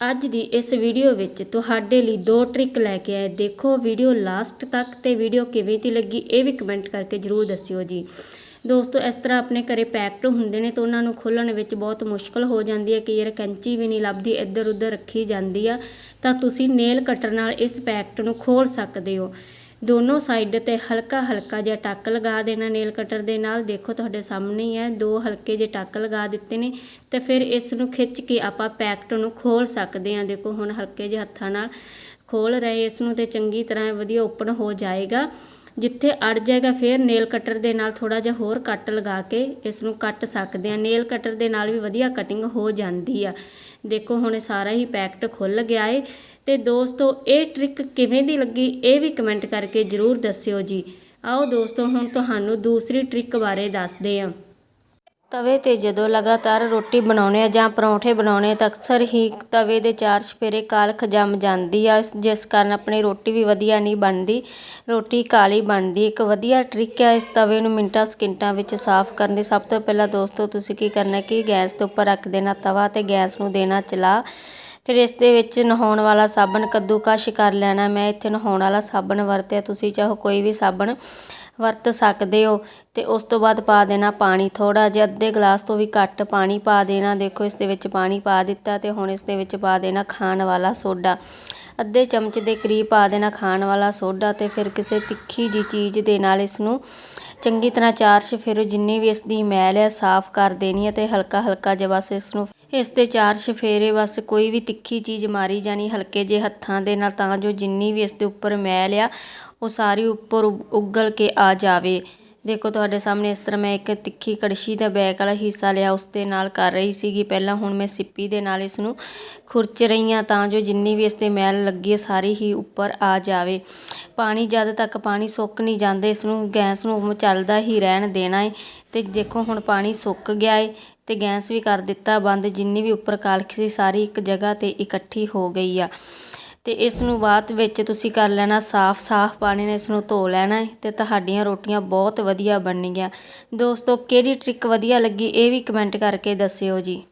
ਅੱਜ ਦੀ ਇਸ ਵੀਡੀਓ ਵਿੱਚ ਤੁਹਾਡੇ ਲਈ ਦੋ ਟ੍ਰਿਕ ਲੈ ਕੇ ਆਏ। ਦੇਖੋ ਵੀਡੀਓ ਲਾਸਟ ਤੱਕ ਤੇ ਵੀਡੀਓ ਕਿਵੇਂ ਦੀ ਲੱਗੀ, ਇਹ ਵੀ ਕਮੈਂਟ ਕਰਕੇ ਜਰੂਰ ਦੱਸਿਓ ਜੀ। ਦੋਸਤੋ, ਇਸ ਤਰ੍ਹਾਂ ਆਪਣੇ ਘਰੇ ਪੈਕਟ ਹੁੰਦੇ ਨੇ ਤਾਂ ਉਹਨਾਂ ਨੂੰ ਖੋਲਣ ਵਿੱਚ ਬਹੁਤ ਮੁਸ਼ਕਲ ਹੋ ਜਾਂਦੀ ਹੈ ਕਿ ਯਾਰ ਕੈਂਚੀ ਵੀ ਨਹੀਂ ਲੱਭਦੀ ਇੱਧਰ ਉੱਧਰ ਰੱਖੀ ਜਾਂਦੀ ਆ, ਤਾਂ ਤੁਸੀਂ ਨੇਲ ਕਟਰ ਨਾਲ ਇਸ ਪੈਕਟ ਨੂੰ ਖੋਲ ਸਕਦੇ ਹੋ। ਦੋਨੋਂ ਸਾਈਡ ਤੇ ਹਲਕਾ ਹਲਕਾ ਜਿਹਾ ਟੱਕ ਲਗਾ ਦੇਣਾ, ਨੇਲ ਕਟਰ ਦੇ ਨਾਲ। ਦੇਖੋ, ਤੁਹਾਡੇ ਸਾਹਮਣੇ ਹੀ ਹੈ। ਦੋ ਹਲਕੇ ਜਿਹੇ ਟੱਕ ਲਗਾ ਦਿੱਤੇ ਨੇ ਤੇ ਫਿਰ ਇਸ ਨੂੰ ਖਿੱਚ ਕੇ ਆਪਾਂ ਪੈਕਟ ਨੂੰ ਖੋਲ ਸਕਦੇ ਹਾਂ। ਦੇਖੋ, ਹੁਣ ਹਲਕੇ ਜਿਹੇ ਹੱਥਾਂ ਨਾਲ ਖੋਲ ਰਹੇ। ਇਸ ਨੂੰ ਤੇ ਚੰਗੀ ਤਰ੍ਹਾਂ ਵਧੀਆ ਓਪਨ ਹੋ ਜਾਏਗਾ। ਜਿੱਥੇ ਅੜ ਜਾਏਗਾ, ਫਿਰ ਨੇਲ ਕਟਰ ਦੇ ਨਾਲ ਥੋੜਾ ਜਿਹਾ ਹੋਰ ਕੱਟ ਲਗਾ ਕੇ ਇਸ ਨੂੰ ਕੱਟ ਸਕਦੇ ਹਾਂ। ਨੇਲ ਕਟਰ ਦੇ ਨਾਲ ਵੀ ਵਧੀਆ ਕਟਿੰਗ ਹੋ ਜਾਂਦੀ ਆ। ਦੇਖੋ, ਹੁਣ ਸਾਰਾ ਹੀ ਪੈਕਟ ਖੁੱਲ ਗਿਆ ਏ। ਤੇ ਦੋਸਤੋ, ਇਹ ਟ੍ਰਿਕ ਕਿਵੇਂ ਦੀ ਲੱਗੀ, ਇਹ ਵੀ ਕਮੈਂਟ ਕਰਕੇ ਜਰੂਰ ਦੱਸਿਓ ਜੀ। ਆਓ ਦੋਸਤੋ, ਹੁਣ ਤੁਹਾਨੂੰ ਦੂਸਰੀ ਟ੍ਰਿਕ ਬਾਰੇ ਦੱਸਦੇ ਹਾਂ ਤਵੇ ਤੇ ਜਦੋਂ ਲਗਾਤਾਰ ਰੋਟੀ ਬਣਾਉਣੇ ਆ ਜਾਂ ਪਰੌਂਠੇ ਬਣਾਉਣੇ ਤਾਂ ਅਕਸਰ ਹੀ ਤਵੇ ਦੇ ਚਾਰ ਚਫੇਰੇ ਕਾਲਖ ਜੰਮ ਜਾਂਦੀ ਆ ਜਿਸ ਕਾਰਨ ਆਪਣੀ ਰੋਟੀ ਵੀ ਵਧੀਆ ਨਹੀਂ ਬਣਦੀ। ਰੋਟੀ ਕਾਲੀ ਬਣਦੀ। ਇੱਕ ਵਧੀਆ ਟ੍ਰਿਕ ਹੈ ਇਸ ਤਵੇ ਨੂੰ ਮਿੰਟਾਂ, ਸਕਿੰਟਾਂ ਵਿੱਚ ਸਾਫ਼ ਕਰਨ ਦੀ। ਸਭ ਤੋਂ ਪਹਿਲਾਂ ਦੋਸਤੋ, ਤੁਸੀਂ ਕੀ ਕਰਨਾ ਕਿ ਗੈਸ ਦੇ ਉੱਪਰ ਰੱਖ ਦੇਣਾ ਤਵਾ ਅਤੇ ਗੈਸ ਨੂੰ ਦੇਣਾ ਚਲਾ। ਫਿਰ ਇਸ ਦੇ ਵਿੱਚ ਨਹਾਉਣ ਵਾਲਾ ਸਾਬਣ ਕੱਦੂਕਸ਼ ਕਰ ਲੈਣਾ। ਮੈਂ ਇੱਥੇ ਨਹਾਉਣ ਵਾਲਾ ਸਾਬਣ ਵਰਤਿਆ। ਤੁਸੀਂ ਚਾਹੋ ਕੋਈ ਵੀ ਸਾਬਣ ਵਰਤ ਸਕਦੇ ਹੋ ਅਤੇ ਉਸ ਤੋਂ ਬਾਅਦ ਪਾ ਦੇਣਾ ਪਾਣੀ ਥੋੜ੍ਹਾ ਜਿਹਾ, ਅੱਧੇ ਗਲਾਸ ਤੋਂ ਵੀ ਘੱਟ ਪਾਣੀ ਪਾ ਦੇਣਾ। ਦੇਖੋ, ਇਸ ਦੇ ਵਿੱਚ ਪਾਣੀ ਪਾ ਦਿੱਤਾ ਅਤੇ ਹੁਣ ਇਸ ਦੇ ਵਿੱਚ ਪਾ ਦੇਣਾ ਖਾਣ ਵਾਲਾ ਸੋਡਾ। ਅੱਧੇ ਚਮਚ ਦੇ ਕਰੀਬ ਪਾ ਦੇਣਾ ਖਾਣ ਵਾਲਾ ਸੋਡਾ ਅਤੇ ਫਿਰ ਕਿਸੇ ਤਿੱਖੀ ਜਿਹੀ ਚੀਜ਼ ਦੇ ਨਾਲ ਇਸ ਨੂੰ ਚੰਗੀ ਤਰ੍ਹਾਂ ਚਾਰ ਚਫੇਰੇ ਜਿੰਨੀ ਵੀ ਇਸ ਦੀ ਮੈਲ ਹੈ ਸਾਫ਼ ਕਰ ਦੇਣੀ ਹੈ ਅਤੇ ਹਲਕਾ ਹਲਕਾ ਜਿਹਾ ਬਸ ਇਸ ਨੂੰ, ਇਸ ਤੇ ਚਾਰ ਚਫੇਰੇ ਬਸ ਕੋਈ ਵੀ ਤਿੱਖੀ ਚੀਜ਼ ਮਾਰੀ ਜਾਣੀ ਹਲਕੇ ਜੇ ਹੱਥਾਂ ਦੇ ਨਾਲ ਤਾਂ ਜੋ ਜਿੰਨੀ ਵੀ ਇਸ ਦੇ ਉੱਪਰ ਮੈਲ ਆ ਉਹ ਸਾਰੀ ਉੱਪਰ ਉ- ਉਗਲ ਕੇ ਆ ਜਾਵੇ। ਦੇਖੋ ਤੁਹਾਡੇ ਸਾਹਮਣੇ ਇਸ ਤਰ੍ਹਾਂ ਮੈਂ ਇੱਕ ਤਿੱਖੀ ਕੜਛੀ ਦਾ ਬੈਕ ਵਾਲਾ ਹਿੱਸਾ ਲਿਆ, ਉਸ ਦੇ ਨਾਲ ਕਰ ਰਹੀ ਸੀਗੀ। ਪਹਿਲਾਂ ਹੁਣ ਮੈਂ ਸਿੱਪੀ ਦੇ ਨਾਲ ਇਸ ਨੂੰ ਖੁਰਚ ਰਹੀ ਹਾਂ ਤਾਂ ਜੋ ਜਿੰਨੀ ਵੀ ਇਸ ਤੇ ਮੈਲ ਲੱਗੀ ਹੈ, ਸਾਰੀ ਹੀ ਉੱਪਰ ਆ ਜਾਵੇ। ਪਾਣੀ ਜਦ ਤੱਕ ਪਾਣੀ ਸੁੱਕ ਨਹੀਂ ਜਾਂਦੇ, ਇਸ ਨੂੰ ਗੈਸ ਨੂੰ ਚੱਲਦਾ ਹੀ ਰਹਿਣ ਦੇਣਾ ਹੈ ਤੇ ਦੇਖੋ ਹੁਣ ਪਾਣੀ ਸੁੱਕ ਗਿਆ ਹੈ ਤੇ ਗੈਸ ਵੀ ਕਰ ਦਿੱਤਾ, ਬੰਦ ਜਿੰਨੀ ਵੀ ਉੱਪਰ ਕਾਲਖ ਸੀ, ਸਾਰੀ ਇੱਕ ਜਗ੍ਹਾ ਤੇ ਇਕੱਠੀ ਹੋ ਗਈ ਆ। ਅਤੇ ਇਸ ਨੂੰ ਬਾਅਦ ਵਿੱਚ ਤੁਸੀਂ ਕਰ ਲੈਣਾ ਸਾਫ਼-ਸਾਫ਼ ਪਾਣੀ ਨਾਲ ਇਸ ਨੂੰ ਧੋ ਲੈਣਾ ਹੈ ਅਤੇ ਤੁਹਾਡੀਆਂ ਰੋਟੀਆਂ ਬਹੁਤ ਵਧੀਆ ਬਣਨਗੀਆਂ। ਦੋਸਤੋ, ਕਿਹੜੀ ਟਰਿੱਕ ਵਧੀਆ ਲੱਗੀ ਇਹ ਵੀ ਕਮੈਂਟ ਕਰਕੇ ਦੱਸਿਓ ਜੀ।